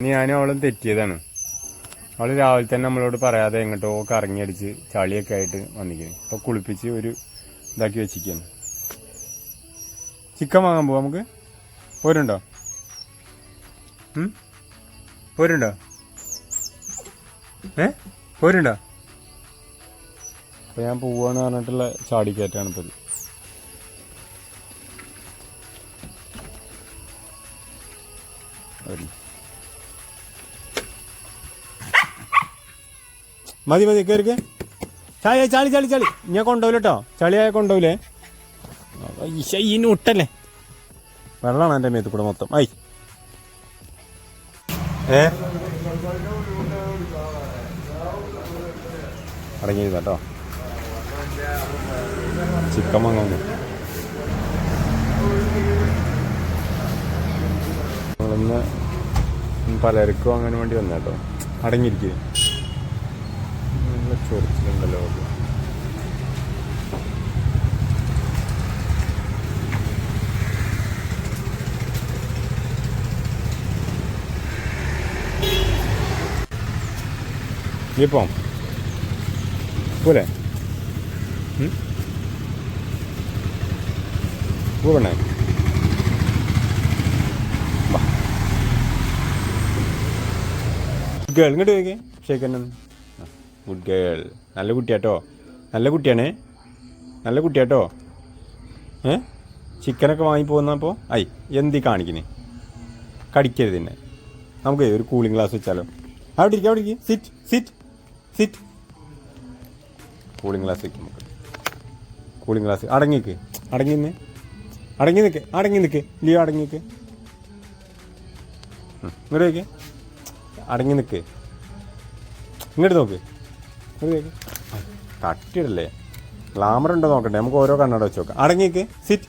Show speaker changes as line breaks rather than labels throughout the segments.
ഞാനും അവളും തെറ്റിയതാണ്. അവൾ രാവിലെ തന്നെ നമ്മളോട് പറയാതെ എങ്ങോട്ടോ കറങ്ങിയടിച്ച് ചളിയൊക്കെ ആയിട്ട് വന്നിരിക്കുന്നു. ഇപ്പൊ കുളിപ്പിച്ച് ഒരു ഇതാക്കി വെച്ചിരിക്കുന്നു ചിക്കൻ വാങ്ങാൻ പോവാ നമുക്ക്? പോരുണ്ടോ? പോരുണ്ടോ? ഏ? പോരുണ്ടോ? അപ്പൊ ഞാൻ പോവാന്ന് പറഞ്ഞിട്ടുള്ള ചാടിക്കയറ്റാണ് ഇപ്പൊ ഇത്. മതി മതി കയറിക്കെ ചായ ചളി ചളി ചളി ഞാൻ കൊണ്ടുപോകില്ല കേട്ടോ ചളിയായ കൊണ്ടുപോകില്ലേ ഇനി ഒട്ടല്ലേ വെള്ളമാണ് എന്റെ മേത്ത് കൂടെ മൊത്തം. ഐ. ഏ? അടങ്ങിയിരുന്ന കേട്ടോ ചിക്കൻ വാങ്ങാൻ നമ്മളിന്ന് പലർക്കും അങ്ങനെ വേണ്ടി വന്നേട്ടോ അടങ്ങിയിരിക്കുക ചൊറിച്ചിലുണ്ടല്ലോ ഇപ്പം പോലെ പോകണേ ഗേൾ ഇങ്ങോട്ട് ചോദിക്കേ ഷേക്കന്നെ ഗുഡ് ഗേൾ നല്ല കുട്ടിയാട്ടോ. നല്ല കുട്ടിയാണേ. നല്ല കുട്ടിയാട്ടോ. ഏ? ചിക്കനൊക്കെ വാങ്ങി പോകുന്നപ്പോൾ ഐ എന്തി കാണിക്കുന്നേ കടിക്കരുത് തന്നെ നമുക്ക് ഒരു കൂളിംഗ് ഗ്ലാസ് വെച്ചാലോ. അവിടെ ഇരിക്കും അവിടെ ഇരിക്കും. Sit sit sit cooling glass വെക്കും നമുക്ക്. കൂളിംഗ് ഗ്ലാസ് അടങ്ങിക്ക് അടങ്ങി നിന്ന്. അടങ്ങി നിൽക്ക് അടങ്ങി നിൽക്ക് ലിയോ അടങ്ങി നിൽക്ക് ഇങ്ങോട്ട് നോക്ക്. അടങ്ങി നിൽക്ക് ഇങ്ങോട്ട് നോക്ക്. തട്ടിയിടല്ലേ? ഗ്ലാമർ ഉണ്ടോ നോക്കട്ടെ നമുക്ക് ഓരോ കണ്ണട വെച്ച് നോക്കാം. അടങ്ങിക്ക് സിറ്റ്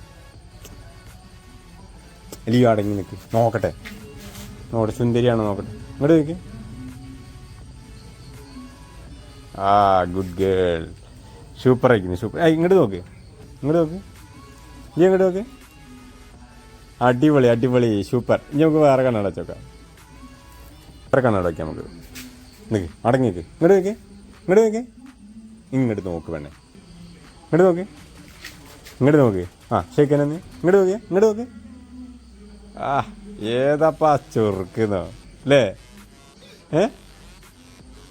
ലിയോ അടങ്ങി നിൽക്ക് നോക്കട്ടെ. നോക്കട്ടെ സുന്ദരിയാണോ നോക്കട്ടെ. ഇങ്ങോട്ട് നോക്ക്. ആ ഗുഡ് ഗേൾ സൂപ്പർ ആയിരിക്കുന്നു സൂപ്പർ ഇങ്ങോട്ട് നോക്ക്. ഇങ്ങോട്ട് നോക്ക്. ഇനി ഇങ്ങോട്ട് നോക്ക്. അടിപൊളി അടിപൊളി. സൂപ്പർ ഇനി നമുക്ക് വേറെ കണ്ണട വെച്ചോക്കാം വേറെ കണ്ണട വയ്ക്കാം നമുക്ക്. നിൽക്ക് അടങ്ങിക്ക് ഇങ്ങോട്ട് നോക്ക്. ഇങ്ങോട്ട് നോക്കേ. ഇങ്ങോട്ട് നോക്ക് വേണേ ഇങ്ങോട്ട് നോക്ക്. ഇങ്ങോട്ട് നോക്ക്. ആ ഷേക്കനെന്ന് ഇങ്ങോട്ട് നോക്ക്. ഇങ്ങോട്ട് നോക്ക്. ആ ഏതാപ്പാ ചൊറുക്കുന്നോ അല്ലേ ഏ?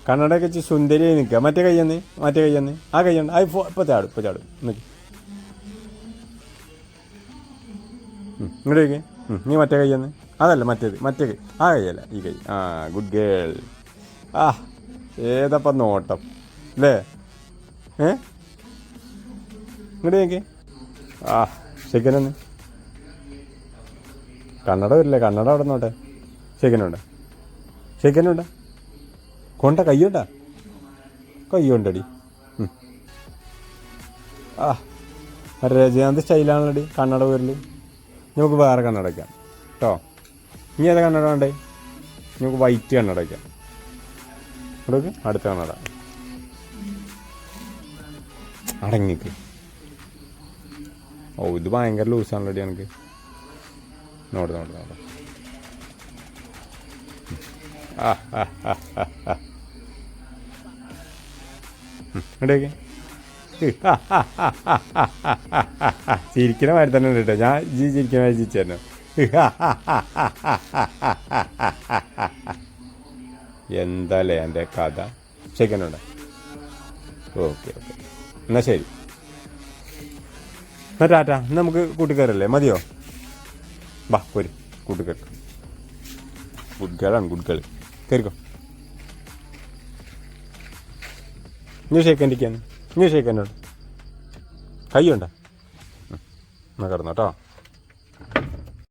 കണ്ണടയൊക്കെ വെച്ച് സുന്ദരിയായി നിൽക്കുക. മറ്റേ കയ്യന്ന് മറ്റേ കയ്യന്ന് ആ കയ്യുണ്ട് ആ ഫോ ഇപ്പോൾ ചാടും ഇപ്പോൾ ചാടും. നിൽക്ക് ഇങ്ങോട്ട് വയ്ക്കേ നീ മറ്റേ കയ്യന്ന് അതല്ല മറ്റേത് മറ്റേ കൈ. ആ കൈയല്ല ഈ കൈ. ആ ഗുഡ് ഗേൾ ആ ഏതപ്പം നോട്ടം? അല്ലേ ഏ? ഇങ്ങോട്ട് നോക്കേ. ആ ശരിക്കനൊന്ന് കണ്ണട വരില്ലേ? കണ്ണട അവിടെ നോട്ടെ ശരിക്കനുണ്ട് ശരിക്കനുണ്ട് കൊണ്ട കയ്യുണ്ടാ? കയ്യുണ്ടടി. ആ രജയാന്ത് സ്റ്റൈലാണല്ലടി കണ്ണട വരൽ. നമുക്ക് വേറെ കണ്ണടയ്ക്കാം കേട്ടോ ഇനി ഏതാ കണ്ണട വേണ്ടേ? നമുക്ക് വൈറ്റ് കണ്ണട കൊടുക്ക് അടുത്ത അടങ്ങിക്ക് ഓ ഇത് ഭയങ്കര ലൂസാണല്ലോടി എനിക്ക് ആ ആ ആ ഇടയ്ക്ക് ചിരിക്കണ മാതിരി തന്നെ കേട്ടോ ഞാൻ ജി ചിരിക്കണ മാതിരി ചിരിച്ചായിരുന്നു എന്താല്ലേ എന്റെ കഥ? ശരിക്കുന്നുണ്ട് ഓക്കെ ഓക്കെ. എന്നാൽ ശരി. എന്നാ ടാറ്റ എന്നാ നമുക്ക് കൂട്ടിക്കയറല്ലേ മതിയോ? വാ പോര്. കൂട്ടിക്കയറി ഗുഡ് ഗേളാണ് ഗുഡ് ഗേൾ കയറിക്കോ ഇനി ഇരിക്കാന്ന് ഇനി ഷേക്കന്റെ കയ്യുണ്ടോ എന്നാ കിടന്നോ കേട്ടോ